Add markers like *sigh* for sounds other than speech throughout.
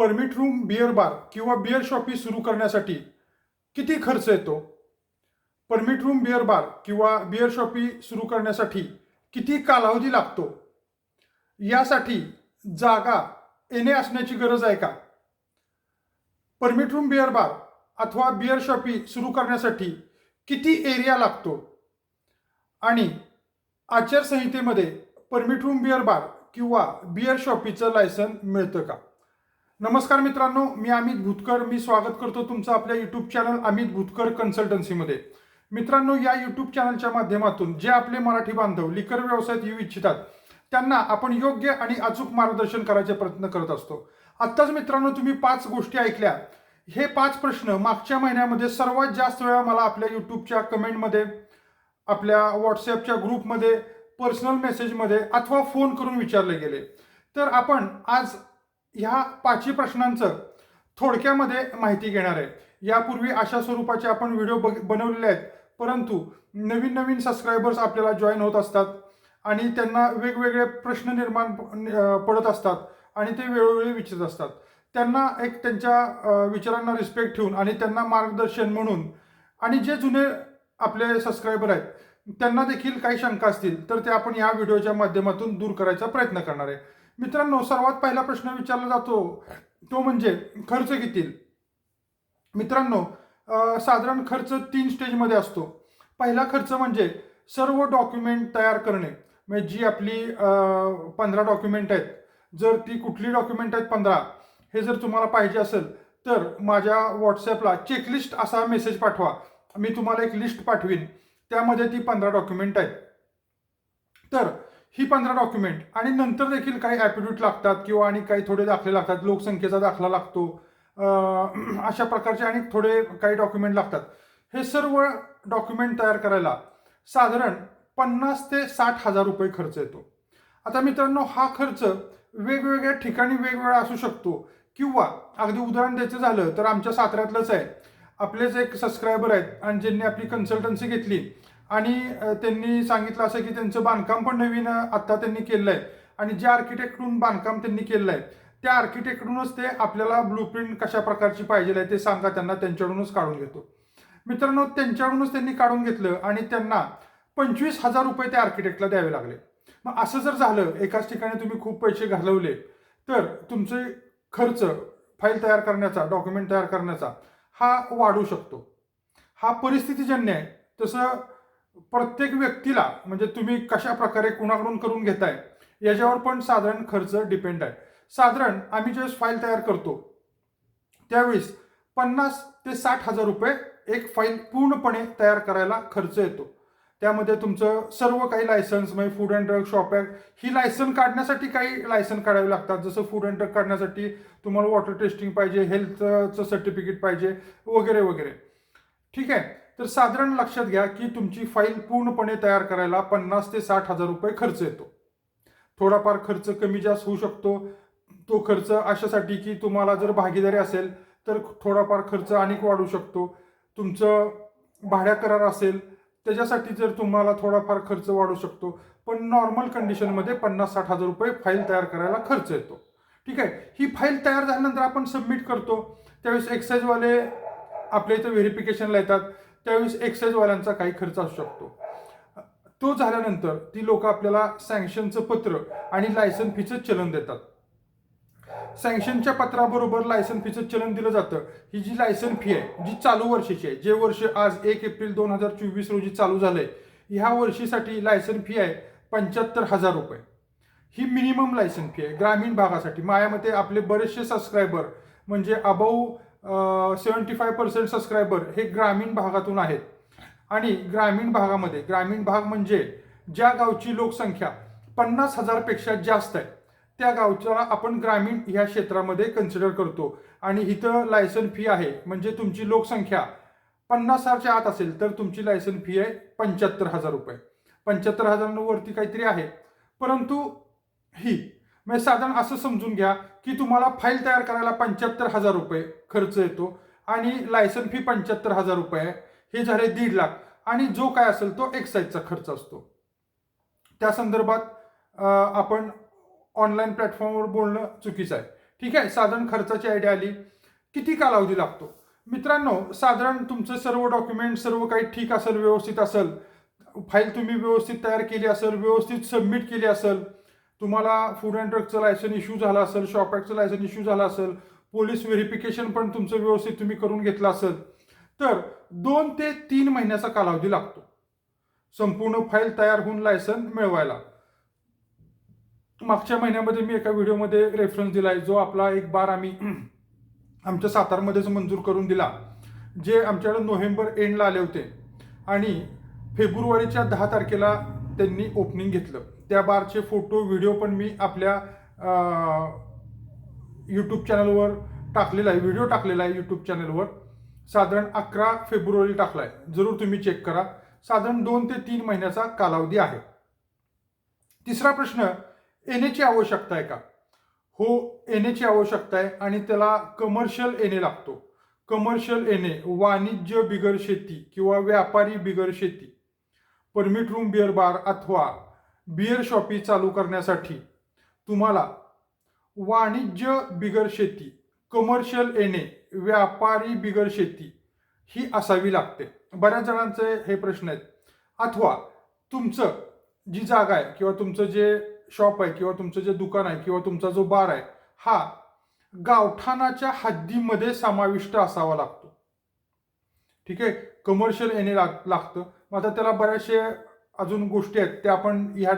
Permit room beer bar किंवा beer shoppe सुरू करण्यासाठी किती खर्च येतो? परमिट रूम बिअर बार किंवा बिअर शॉपी सुरू करण्यासाठी किती कालावधी लागतो? यासाठी जागा येणे असण्याची गरज आहे का? परमिट रूम बिअर बार अथवा बिअर शॉपी सुरू करण्यासाठी किती एरिया लागतो? आणि आचारसंहितेमध्ये परमिट रूम बिअर बार किंवा बिअर शॉपीचं लायसन मिळतं का? नमस्कार मित्रांनो मी अमित भुतकर. मी स्वागत करतो तुमचं आपल्या यूट्यूब चॅनल अमित भुतकर कन्सल्टन्सीमध्ये मित्रांनो या यूट्यूब चॅनलच्या माध्यमातून जे आपले मराठी बांधव लिकर व्यवसायात येऊ इच्छितात त्यांना आपण योग्य आणि अचूक मार्गदर्शन करायचे प्रयत्न करत असतो. आत्ताच मित्रांनो तुम्ही पाच गोष्टी ऐकल्या. हे पाच प्रश्न मागच्या महिन्यामध्ये सर्वात जास्त वेळा मला आपल्या यूट्यूबच्या कमेंटमध्ये आपल्या व्हॉट्सॲपच्या ग्रुपमध्ये पर्सनल मेसेजमध्ये अथवा फोन करून विचारले गेले. तर आपण आज ह्या पाचही प्रश्नांचं थोडक्यामध्ये माहिती घेणार आहे. यापूर्वी अशा स्वरूपाचे आपण व्हिडिओ बघ बनवलेले आहेत. परंतु नवीन नवीन सबस्क्रायबर्स आपल्याला जॉईन होत असतात आणि त्यांना वेगवेगळे प्रश्न निर्माण पडत असतात आणि ते वेळोवेळी विचारत असतात. त्यांना एक त्यांच्या विचारांना रिस्पेक्ट ठेवून आणि त्यांना मार्गदर्शन म्हणून आणि जे जुने आपले सबस्क्रायबर आहेत त्यांना देखील काही शंका असतील तर ते आपण या व्हिडिओच्या माध्यमातून दूर करायचा प्रयत्न करणार आहे. मित्रांनो सर्वात पहिला प्रश्न विचारला जातो तो म्हणजे खर्च किती? मित्रांनो साधारण खर्च तीन स्टेजमध्ये असतो. पहिला खर्च म्हणजे सर्व डॉक्युमेंट तयार करणे. म्हणजे जी आपली पंधरा डॉक्युमेंट आहेत जर ती कुठली डॉक्युमेंट आहेत पंधरा हे जर तुम्हाला पाहिजे असेल तर माझ्या व्हॉट्सॲपला चेकलिस्ट असा मेसेज पाठवा. मी तुम्हाला एक लिस्ट पाठवीन. त्यामध्ये ती पंधरा डॉक्युमेंट आहेत. तर ही पंधरा डॉक्युमेंट आणि नंतर देखील काही ॲपिट्यूट लागतात किंवा आणि काही थोडे दाखले लागतात. लोकसंख्येचा दाखला लागतो. *clears throat* अशा प्रकारचे आणि थोडे काही डॉक्युमेंट लागतात. हे सर्व डॉक्युमेंट तयार करायला साधारण पन्नास ते साठ हजार रुपये खर्च येतो. आता मित्रांनो हा खर्च वेगवेगळ्या ठिकाणी वेगवेगळा असू शकतो. किंवा अगदी उदाहरण द्यायचं झालं तर आमच्या साताऱ्यातलंच आहे. आपलेच एक सबस्क्रायबर आहेत. आणि ज्यांनी आपली कन्सल्टन्सी घेतली आणि त्यांनी सांगितलं असं की त्यांचं बांधकाम पण नवीन आत्ता त्यांनी केलं आहे आणि जे आर्किटेक्टकडून बांधकाम त्यांनी केलं आहे त्या आर्किटेक्टकडूनच ते आपल्याला ब्लूप्रिंट कशा प्रकारची पाहिजे आहे ते सांगा त्यांना त्यांच्याकडूनच काढून घेतो. मित्रांनो त्यांच्याकडूनच त्यांनी काढून घेतलं आणि त्यांना पंचवीस हजार रुपये त्या आर्किटेक्टला द्यावे लागले. मग असं जर झालं एकाच ठिकाणी तुम्ही खूप पैसे घालवले तर तुमचे खर्च फाईल तयार करण्याचा डॉक्युमेंट तयार करण्याचा हा वाढू शकतो. हा परिस्थितीजन्य आहे. तसं प्रत्येक व्यक्तीला म्हणजे तुम्ही कशा प्रकारे कुणाकडून करून घेताय याच्यावर पण साधारण खर्च डिपेंड आहे. साधारण आम्ही ज्यावेळेस फाईल तयार करतो त्यावेळेस पन्नास ते साठ हजार रुपये एक फाईल पूर्णपणे तयार करायला खर्च येतो. त्यामध्ये तुमचं सर्व काही लायसन्स म्हणजे food and drug shop act he licence काढण्यासाठी काही लायसन काढावे लागतात. जसं फूड अँड ड्रग काढण्यासाठी तुम्हाला वॉटर टेस्टिंग पाहिजे हेल्थचं सर्टिफिकेट पाहिजे वगैरे वगैरे. ठीक आहे? तर साधारण लक्षात घ्या की तुमची फाईल पूर्णपणे तयार करायला पन्नास ते साठ हजार रुपये खर्च येतो. थोडाफार खर्च कमी जास्त होऊ शकतो. तो खर्च अशासाठी की तुम्हाला जर भागीदारी असेल तर थोडाफार खर्च अनेक वाढू शकतो. तुमचं भाड्या करार असेल त्याच्यासाठी जर तुम्हाला थोडाफार खर्च वाढू शकतो. पण नॉर्मल कंडिशनमध्ये पन्नास साठ हजार रुपये फाईल तयार करायला खर्च येतो. ठीक आहे? ही फाईल तयार झाल्यानंतर आपण सबमिट करतो. त्यावेळेस एक्साईजवाले आपल्या इथं व्हेरिफिकेशनला येतात. त्यावेळेस एक्साईजवाल्यांचा काही खर्च असू शकतो. तो झाल्यानंतर ती लोक आपल्याला सँक्शनचं पत्र आणि लायसन फीचं चलन देतात. सँक्शनच्या पत्राबरोबर लायसन फीचं चलन दिलं जातं. ही जी लायसन फी आहे जी चालू वर्षाची आहे जे वर्ष आज एक एप्रिल दोन हजार चोवीस रोजी चालू झालंय ह्या वर्षीसाठी लायसन फी आहे पंच्याहत्तर हजार रुपये. ही मिनिमम लायसन फी आहे ग्रामीण भागासाठी. माझ्यामते आपले बरेचसे सबस्क्रायबर म्हणजे about seventy five percent subscriber हे ग्रामीण भागातून आहेत. आणि ग्रामीण भागामध्ये ग्रामीण भाग म्हणजे ज्या गावची लोकसंख्या पन्नास हजारपेक्षा जास्त आहे त्या गावचा आपण ग्रामीण ह्या क्षेत्रामध्ये कन्सिडर करतो. आणि इथं लायसन फी आहे म्हणजे तुमची लोकसंख्या पन्नास हजारच्या आत असेल तर तुमची लायसन फी आहे पंच्याहत्तर हजार रुपये. पंच्याहत्तर हजारांवरती काहीतरी आहे. परंतु ही म्हणजे साधारण असं समजून घ्या की तुम्हाला फाईल तयार करायला पंच्याहत्तर हजार रुपये खर्च येतो आणि लायसन फी पंच्याहत्तर हजार रुपये आहे. हे झाले दीड लाख. आणि जो काय असेल तो एक्साईजचा खर्च असतो. त्या संदर्भात आपण ऑनलाईन प्लॅटफॉर्मवर बोलणं चुकीचं आहे. ठीक आहे? साधारण खर्चाची आयडिया आली. किती कालावधी लागतो? मित्रांनो साधारण तुमचं सर्व डॉक्युमेंट सर्व काही ठीक असेल व्यवस्थित असेल. फाईल तुम्ही व्यवस्थित तयार केली असेल व्यवस्थित सबमिट केली असेल तुम्हाला फूड अँड ड्रगचं लायसन इश्यू झाला असेल शॉप ॲक्टचं लायसन इश्यू झालं असेल पोलीस व्हेरिफिकेशन पण तुमचं व्यवस्थित तुम्ही करून घेतलं असेल तर दोन ते तीन महिन्याचा कालावधी लागतो. संपूर्ण फाईल तयार होऊन लायसन मिळवायला. मागच्या महिन्यामध्ये मी एका व्हिडिओमध्ये रेफरन्स दिलाय जो आपला एक बार आम्ही *clears throat* आमच्या सातारमध्येच मंजूर करून दिला जे आमच्याकडे नोव्हेंबर एंडला आले होते. आणि फेब्रुवारीच्या दहा तारखेला त्यांनी ओपनिंग घेतलं. त्या बारचे फोटो व्हिडिओ पण मी आपल्या यूट्यूब चॅनलवर टाकलेला आहे. व्हिडिओ टाकलेला आहे यूट्यूब चॅनलवर साधारण अकरा फेब्रुवारी टाकला आहे जरूर तुम्ही चेक करा. साधारण दोन ते तीन महिन्याचा कालावधी आहे. तिसरा प्रश्न येण्याची आवश्यकता आहे का? हो येण्याची आवश्यकता आहे आणि त्याला कमर्शियल येणे लागतो. कमर्शियल येणे वाणिज्य बिगर शेती किंवा व्यापारी बिगर शेती. परमिट रूम बिअर बार अथवा बिअर शॉपी चालू करण्यासाठी तुम्हाला वाणिज्य बिगर शेती कमर्शियल येणे व्यापारी बिगर शेती ही असावी लागते. बऱ्याच जणांचे हे प्रश्न आहेत. अथवा तुमचं जी जागा आहे किंवा तुमचं जे शॉप आहे किंवा तुमचं जे दुकान आहे किंवा तुमचा जो बार आहे हा गावठाणाच्या हद्दीमध्ये समाविष्ट असावा लागतो. ठीक आहे? कमर्शियल येणे लाग लागतं. मग आता त्याला बऱ्याचशे अजून गोष्टी आहेत त्या आपण ह्या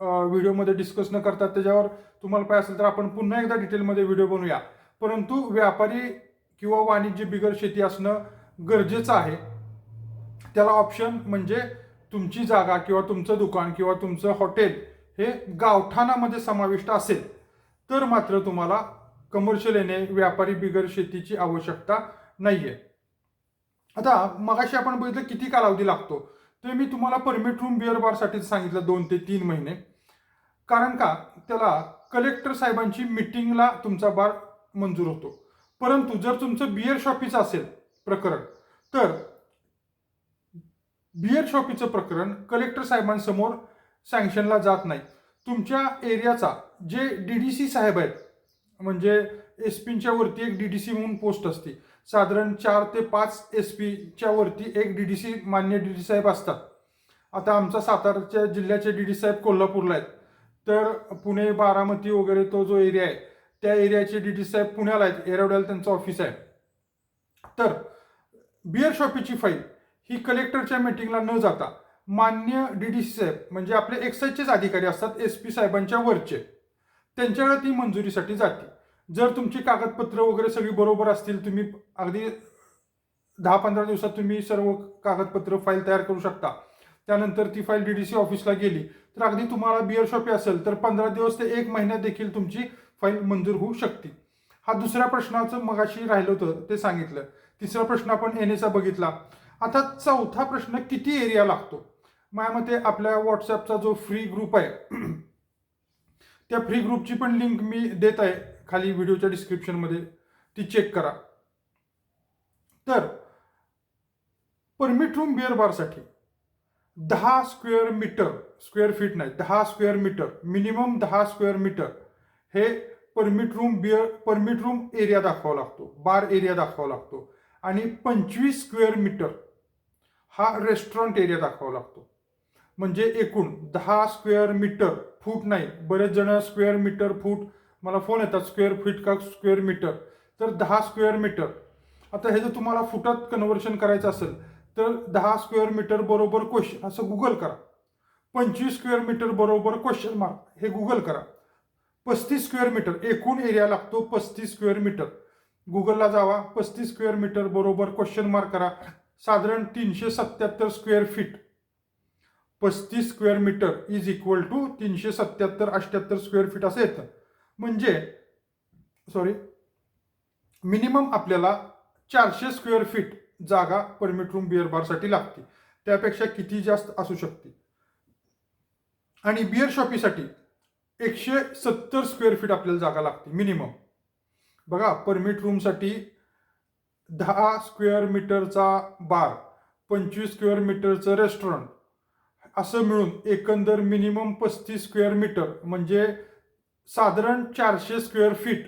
व्हिडिओमध्ये डिस्कस न करता त्याच्यावर तुम्हाला पाहिजे असेल तर आपण पुन्हा एकदा डिटेलमध्ये व्हिडिओ बनवूया. परंतु व्यापारी किंवा वाणिज्य बिगर शेती असणं गरजेचं आहे. त्याला ऑप्शन म्हणजे तुमची जागा किंवा तुमचं दुकान किंवा तुमचं हॉटेल हे गावठाणामध्ये समाविष्ट असेल तर मात्र तुम्हाला कमर्शियल येणे व्यापारी बिगर शेतीची आवश्यकता नाही आहे आता मगाशी आपण बघितलं किती कालावधी लागतो. ते मी तुम्हाला परमिट रूम बिअर बारसाठी सांगितलं दोन ते तीन महिने. कारण का? त्याला कलेक्टर साहेबांची मिटिंगला तुमचा बार मंजूर होतो. परंतु जर तुमचं बिअर शॉपीचं असेल प्रकरण तर बिअर शॉपीचं प्रकरण कलेक्टर साहेबांसमोर सँक्शनला जात नाही. तुमच्या एरियाचा जे डी डी सी साहेब आहेत म्हणजे एस पीच्या वरती एक डी डी सी म्हणून पोस्ट असते साधारण चार ते पाच एस पीच्या वरती एक डी डी सी मान्य डी डी साहेब असतात. आता आमचा सातारच्या जिल्ह्याचे डी डी साहेब कोल्हापूरला आहेत. तर पुणे बारामती वगैरे तो जो एरिया आहे त्या एरियाचे डी डी साहेब पुण्याला आहेत. एरवड्याला त्यांचं ऑफिस आहे. तर बिअर शॉपीची फाईल ही कलेक्टरच्या मीटिंगला न जाता मान्य डी डी सी साहेब म्हणजे आपले एक्साईजचेच अधिकारी असतात एस पी साहेबांच्या वरचे. त्यांच्याकडे ती मंजुरीसाठी जाते. जर तुमची कागदपत्र वगैरे सगळी बरोबर असतील तुम्ही अगदी दहा पंधरा दिवसात तुम्ही सर्व कागदपत्र फाईल तयार करू शकता. त्यानंतर ती फाईल डी डी सी ऑफिसला गेली तर अगदी तुम्हाला बिअर शॉपी असेल तर पंधरा दिवस ते एक महिन्यात देखील तुमची फाईल मंजूर होऊ शकते. हा दुसऱ्या प्रश्नाचं मगाशी राहिलं होतं ते सांगितलं. तिसरा प्रश्न आपण एन एचा बघितला. आता चौथा प्रश्न किती एरिया लागतो? माझ्या मते आपल्या व्हॉट्सॲपचा जो फ्री ग्रुप आहे *clears throat* त्या फ्री ग्रुपची पण लिंक मी देत आहे. खाली व्हिडिओच्या डिस्क्रिप्शनमध्ये ती चेक करा. तर परमिट रूम बिअर बारसाठी दहा स्क्वेअर मीटर स्क्वेअर फीट नाही दहा स्क्वेअर मीटर मिनिमम दहा स्क्वेअर मीटर हे permit room beer permit room area दाखवावा लागतो बार एरिया दाखवावा लागतो. आणि पंचवीस स्क्वेअर मीटर हा रेस्टॉरंट एरिया दाखवावा लागतो. म्हणजे एकूण दहा स्क्वेअर मीटर फूट नाही बरेच जण स्क्वेअर मीटर फूट मला फोन येतात स्क्वेअर फीट का स्क्वेअर मीटर तर दहा स्क्वेअर मीटर आता हे जर तुम्हाला फुटात कन्व्हर्शन करायचं असेल तर दहा स्क्वेअर मीटर बरोबर क्वेश्चन असं गुगल करा. पंचवीस स्क्वेअर मीटर बरोबर क्वेश्चन मार्क हे गुगल करा. पस्तीस स्क्वेअर मीटर एकूण एरिया लागतो पस्तीस स्क्वेअर मीटर गुगलला जावा पस्तीस स्क्वेअर मीटर बरोबर क्वेश्चन मार्क करा. साधारण तीनशे सत्याहत्तर स्क्वेअर फीट पस्तीस square metre is equal to तीनशे सत्याहत्तर अठ्ठ्याहत्तर स्क्वेअर फीट असं येतं. म्हणजे सॉरी मिनिमम आपल्याला चारशे स्क्वेअर फीट जागा परमिट रूम बिअर बारसाठी लागते. त्यापेक्षा किती जास्त असू शकते? आणि बिअर शॉपीसाठी एकशे सत्तर स्क्वेअर फीट आपल्याला जागा लागते मिनिमम बघा परमिट रूमसाठी दहा स्क्वेअर मीटरचा बार पंचवीस स्क्वेअर मीटरचं रेस्टॉरंट असं मिळून एकंदर मिनिमम पस्तीस स्क्वेअर मीटर म्हणजे साधारण चारशे square feet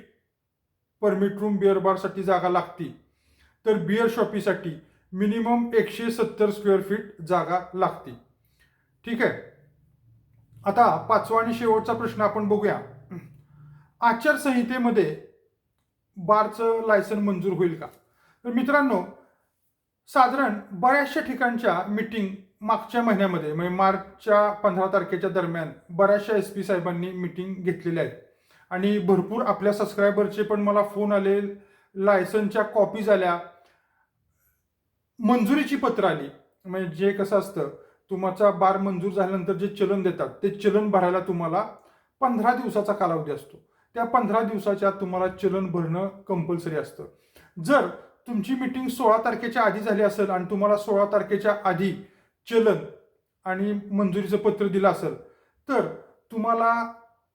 permit room beer बारसाठी जागा लागती. तर बिअर शॉपीसाठी मिनिमम एकशे सत्तर स्क्वेअर फीट जागा लागते. ठीक आहे? आता पाचवा आणि शेवटचा प्रश्न आपण बघूया. आचारसंहितेमध्ये बारचं लायसन मंजूर होईल का? तर मित्रांनो साधारण बऱ्याचशा ठिकाणच्या मीटिंग मागच्या महिन्यामध्ये म्हणजे मार्चच्या पंधरा तारखेच्या दरम्यान बऱ्याचशा एस पी साहेबांनी मिटिंग घेतलेल्या आहेत. आणि भरपूर आपल्या सबस्क्रायबरचे पण मला फोन आले लायसनच्या कॉपीज आल्या मंजुरीची पत्र आली. म्हणजे जे कसं असतं तुमचा बार मंजूर झाल्यानंतर जे चलन देतात ते चलन भरायला तुम्हाला पंधरा दिवसाचा कालावधी असतो. त्या पंधरा दिवसाच्या आत तुम्हाला चलन भरणं कंपल्सरी असतं. जर तुमची मीटिंग सोळा तारखेच्या आधी झाली असेल आणि तुम्हाला सोळा तारखेच्या आधी चलन आणि मंजुरीचं पत्र दिलं असेल तर तुम्हाला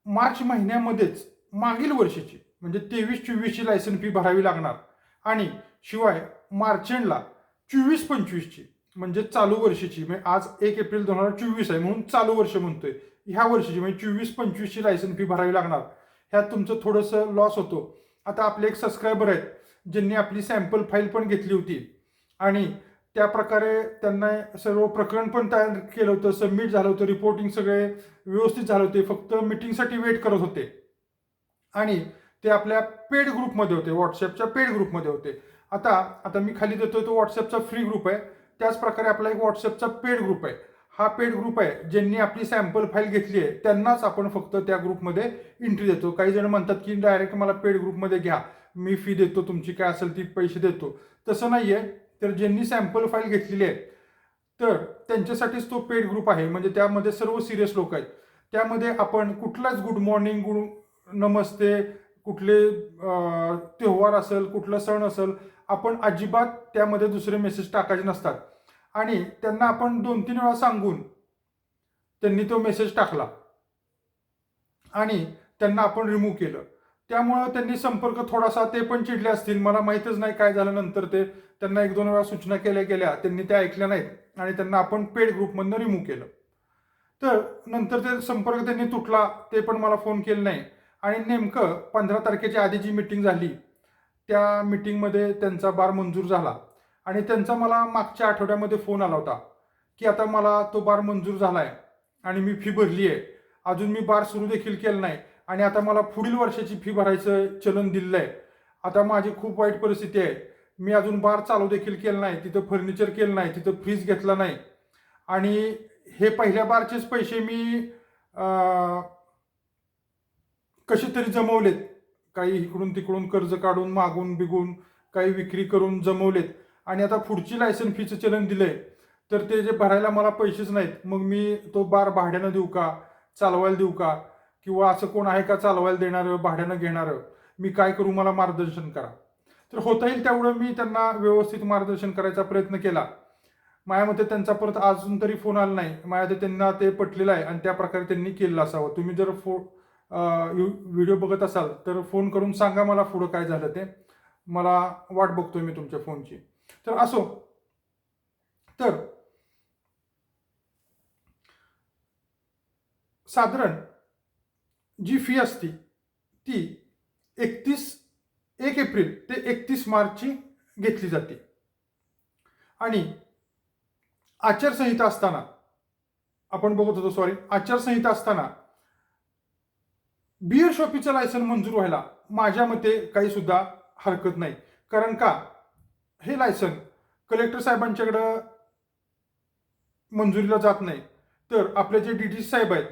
मार्च महिन्यामध्येच मागील वर्षीची म्हणजे तेवीस चोवीसची लायसन फी भरावी लागणार. आणि शिवाय मार्च एंडला चोवीस पंचवीसची म्हणजे चालू वर्षीची म्हणजे आज एक एप्रिल दोन हजार चोवीस आहे म्हणून चालू वर्ष म्हणतोय. ह्या वर्षीची म्हणजे चोवीस पंचवीसची लायसन फी भरावी लागणार. ह्यात तुमचं थोडंसं लॉस होतो. आता आपले एक सबस्क्रायबर आहेत ज्यांनी आपली सॅम्पल फाईल पण घेतली होती. आणि त्या प्रकारे त्यांना सर्व प्रकरण पण तयार केलं होतं सबमिट झालं होतं रिपोर्टिंग सगळे व्यवस्थित झालं होते फक्त मिटिंगसाठी वेट करत होते. आणि ते आपल्या पेड ग्रुपमध्ये होते व्हॉट्सअपच्या पेड ग्रुपमध्ये होते. आता आता मी खाली देतोय तो व्हॉट्सअपचा फ्री ग्रुप आहे. त्याच प्रकारे आपला एक व्हॉट्सअपचा पेड ग्रुप आहे. हा पेड ग्रुप आहे ज्यांनी आपली सॅम्पल फाईल घेतली आहे त्यांनाच आपण फक्त त्या ग्रुपमध्ये एंट्री देतो. काही जण म्हणतात की डायरेक्ट मला पेड ग्रुपमध्ये घ्या. मी फी देतो तुमची काय असेल ती पैसे देतो. तसं नाही आहे तर ज्यांनी सॅम्पल फाईल घेतलेली आहे तर त्यांच्यासाठीच तो पेड ग्रुप आहे. म्हणजे त्यामध्ये सर्व सिरियस लोक आहेत. त्यामध्ये आपण कुठलाच गुड मॉर्निंग गुड नमस्ते कुठले त्योहार असेल कुठला सण असेल आपण अजिबात त्यामध्ये दुसरे मेसेज टाकायचे नसतात. आणि त्यांना आपण दोन तीन वेळा सांगून त्यांनी तो मेसेज टाकला. आणि त्यांना आपण रिमूव्ह केलं. त्यामुळं त्यांनी संपर्क थोडासा ते पण चिडले असतील. मला माहीतच नाही काय झालं नंतर ते. त्यांना एक दोन वेळा सूचना केल्या गेल्या त्यांनी त्या ऐकल्या नाहीत आणि त्यांना आपण पेड ग्रुपमधनं रिमूव्ह केलं. तर नंतर ते संपर्क त्यांनी तुटला ते पण मला फोन केला नाही. आणि नेमकं पंधरा तारखेच्या आधी जी मिटिंग झाली त्या मिटिंगमध्ये त्यांचा बार मंजूर झाला. आणि त्यांचा मला मागच्या आठवड्यामध्ये फोन आला होता की आता मला तो बार मंजूर झाला आहे आणि मी फी भरली आहे. अजून मी बार सुरू देखील केलं नाही. आणि आता मला पुढील वर्षाची फी भरायचं चलन दिलेलं आहे आता माझी खूप वाईट परिस्थिती आहे. मी अजून बार चालू देखील केलं नाही तिथं फर्निचर केलं नाही तिथं फ्रीज घेतला नाही. आणि हे पहिल्या बारचेच पैसे मी कसे तरी जमवलेत. काही इकडून तिकडून कर्ज काढून मागून बिगून काही विक्री करून जमवलेत. आणि आता पुढची लायसन फीचं चलन दिलंय. तर ते जे भरायला मला पैसेच नाहीत. मग मी तो बार भाड्यानं देऊ का? चालवायला देऊ का? किंवा असं कोण आहे का चालवायला देणारं भाड्यानं घेणारं? मी काय करू? मला मार्गदर्शन करा. तर होता येईल तेवढं मी त्यांना व्यवस्थित मार्गदर्शन करायचा प्रयत्न केला. माझ्या मते त्यांचा परत अजून तरी फोन आला नाही. माझ्या त्यांना ते पटलेलं आहे आणि त्या प्रकारे त्यांनी केलेलं असावं. तुम्ही जर फो व्हिडिओ बघत असाल तर फोन करून सांगा मला पुढं काय झालं ते. मला वाट बघतोय मी तुमच्या फोनची. तर असो. तर साधारण जी फी असती ती एकतीस एक एप्रिल ते एकतीस मार्चची घेतली जाते. आणि आचारसंहिता असताना आपण बघत होतो सॉरी आचारसंहिता असताना बियर शॉपीचं लायसन मंजूर व्हायला माझ्या मते काही सुद्धा हरकत नाही. कारण का? हे लायसन कलेक्टर साहेबांच्याकडं मंजुरीला जात नाही. तर आपले जे डी टी साहेब आहेत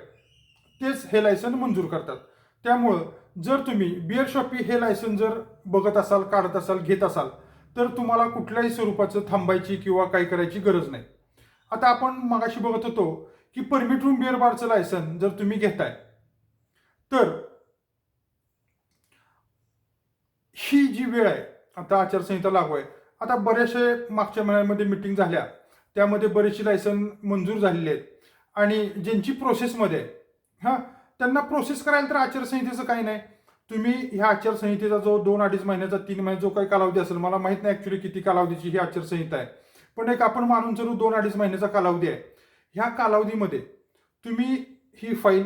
तेच हे लायसन मंजूर करतात. त्यामुळं जर तुम्ही बियर शॉपी हे लायसन जर बघत असाल काढत असाल घेत असाल तर तुम्हाला कुठल्याही स्वरूपाचं थांबायची किंवा काही करायची गरज नाही. आता आपण मगाशी बघत होतो की परमिट रूम बिअर बारचं लायसन जर तुम्ही घेताय तर ही जी वेळ आहे आता आचारसंहिता लागू आहे आता बरेचसे मागच्या महिन्यामध्ये मिटिंग झाल्या त्यामध्ये बरेचसे लायसन मंजूर झालेले आहेत. आणि ज्यांची प्रोसेसमध्ये आहे हां त्यांना प्रोसेस करायला तर आचारसंहितेचं काही नाही. तुम्ही ह्या आचारसंहितेचा जो दोन अडीच महिन्याचा तीन महिन्याचा जो काही कालावधी असेल मला माहीत नाही ॲक्च्युली किती कालावधीची ही आचारसंहिता आहे. पण एक आपण मानून चलू दोन अडीच महिन्याचा कालावधी आहे. ह्या कालावधीमध्ये तुम्ही ही फाईल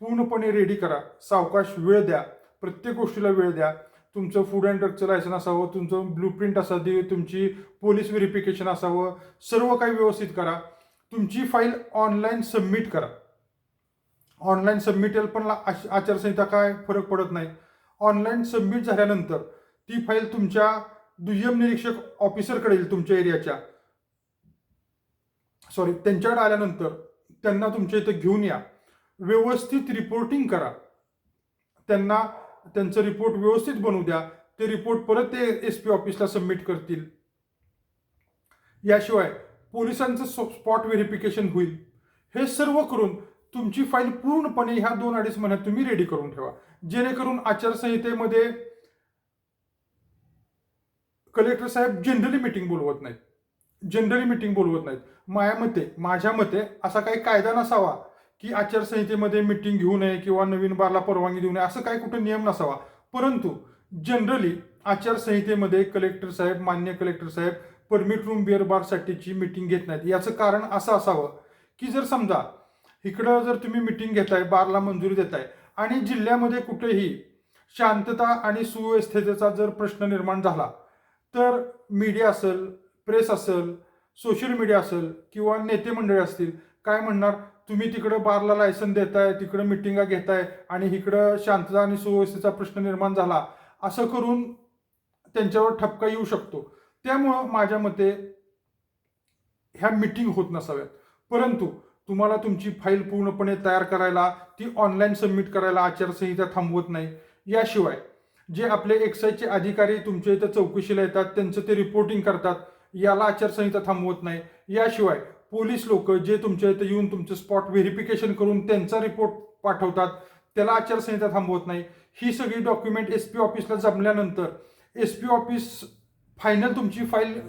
पूर्णपणे रेडी करा. सावकाश वेळ द्या. प्रत्येक गोष्टीला वेळ द्या. तुमचं फूड अँड ड्रगचं लायसन असावं तुमचं ब्लूप्रिंट असावी तुमची पोलीस व्हेरिफिकेशन असावं सर्व काही व्यवस्थित करा. तुमची फाईल ऑनलाईन सबमिट करा. ऑनलाईन सबमिटेल पण आचारसंहिता काय? फरक पडत नाही. ऑनलाईन सबमिट झाल्यानंतर ती फाईल तुमच्या दुय्यम निरीक्षक ऑफिसरकडे येईल तुमच्या एरियाच्या सॉरी त्यांच्याकडे आल्यानंतर त्यांना तुमच्या इथं घेऊन या. व्यवस्थित रिपोर्टिंग करा. त्यांना त्यांचं रिपोर्ट व्यवस्थित बनवू द्या. ते रिपोर्ट परत ते एस पी ऑफिसला सबमिट करतील. याशिवाय पोलिसांचं स्पॉट व्हेरिफिकेशन होईल. हे सर्व करून तुमची फाईल पूर्णपणे ह्या दोन अडीच महिन्यात तुम्ही रेडी करून ठेवा. जेणेकरून आचारसंहितेमध्ये कलेक्टर साहेब जनरली मिटिंग बोलवत नाहीत. जनरली मिटिंग बोलवत नाहीत. माझ्या मते माझ्या मते असा काही कायदा नसावा की आचारसंहितेमध्ये मिटिंग घेऊ नये किंवा नवीन बारला परवानगी देऊ नये असं काही कुठं नियम नसावा. परंतु जनरली आचारसंहितेमध्ये कलेक्टर साहेब मान्य कलेक्टर साहेब परमिट रूम बिअर बारसाठीची मिटिंग घेत नाहीत. याचं कारण असं असावं की जर समजा इकडं जर तुम्ही मिटिंग घेताय बारला मंजुरी देताय आणि जिल्ह्यामध्ये कुठेही शांतता आणि सुव्यवस्थेचा जर प्रश्न निर्माण झाला तर मीडिया असेल प्रेस असेल सोशल मीडिया असेल किंवा नेते मंडळी असतील काय म्हणणार? तुम्ही तिकडं बारला लायसन देताय तिकडं मिटिंगा घेताय आणि इकडं शांतता आणि सुव्यवस्थेचा प्रश्न निर्माण झाला असं करून त्यांच्यावर ठपका येऊ शकतो. त्यामुळं माझ्या मते ह्या मिटिंग होत नसाव्यात. परंतु तुम्हाला तुमची फाईल पूर्णपणे तयार करायला ती ऑनलाईन सबमिट करायला आचारसंहिता थांबवत नाही. याशिवाय जे आपले एक्साईजचे अधिकारी तुमच्या इथं चौकशीला येतात त्यांचं ते रिपोर्टिंग करतात याला आचारसंहिता थांबवत नाही. याशिवाय पोलीस लोक जे तुमच्या इथं येऊन तुमचं स्पॉट व्हेरिफिकेशन करून त्यांचा रिपोर्ट पाठवतात त्याला आचारसंहिता थांबवत नाही. ही सगळी डॉक्युमेंट एस पी ऑफिसला जमल्यानंतर एस पी ऑफिस फायनल तुमची फाईल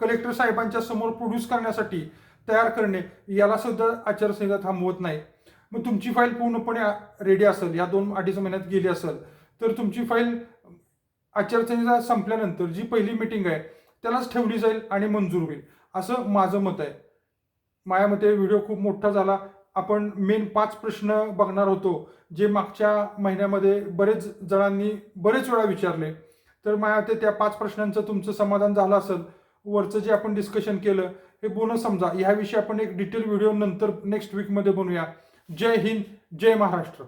कलेक्टर साहेबांच्या समोर प्रोड्यूस करण्यासाठी तयार करणे याला सुद्धा आचारसंहिता थांबवत नाही. मग तुमची फाईल पूर्णपणे रेडी असेल या दोन अडीच महिन्यात गेली असेल तर तुमची फाईल आचारसंहिता संपल्यानंतर जी पहिली मिटिंग आहे त्यालाच ठेवली जाईल आणि मंजूर होईल. असं माझं मत आहे. माझ्या मते व्हिडिओ खूप मोठा झाला. आपण मेन पाच प्रश्न बघणार होतो जे मागच्या महिन्यामध्ये बरेच जणांनी बरेच वेळा विचारले. तर माझ्या मते त्या पाच प्रश्नांचं तुमचं समाधान झालं असेल. वरचं जे आपण डिस्कशन केलं हे पूर्ण समजा ह्याविषयी आपण एक डिटेल व्हिडिओ नंतर नेक्स्ट वीकमध्ये बनवूया. जय हिंद जय महाराष्ट्र.